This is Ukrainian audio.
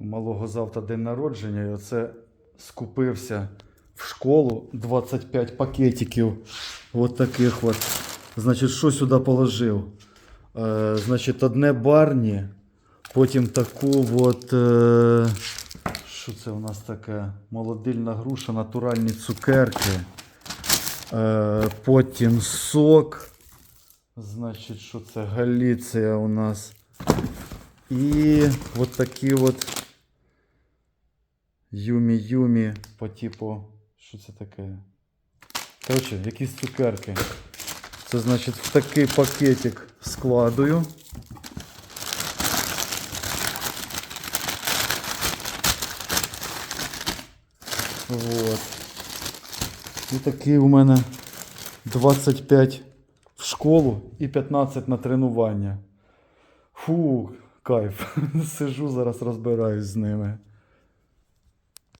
У малого завтра день народження, і оце скупився в школу 25 пакетиків. От таких от. Значить, що сюди положив? Е, значить, одне барні, потім таку от. Е, що це у нас таке? Молодильна груша, натуральні цукерки. Е, потім сок. Значить, що це? Галіція у нас. І от такі от юмі-юмі по типу. Що це таке? Коротше, якісь цукерки. Це значить в такий пакетик складую. Вот. І такий у мене 25 в школу і 15 на тренування. Фу, кайф. Сижу зараз розбираюсь з ними.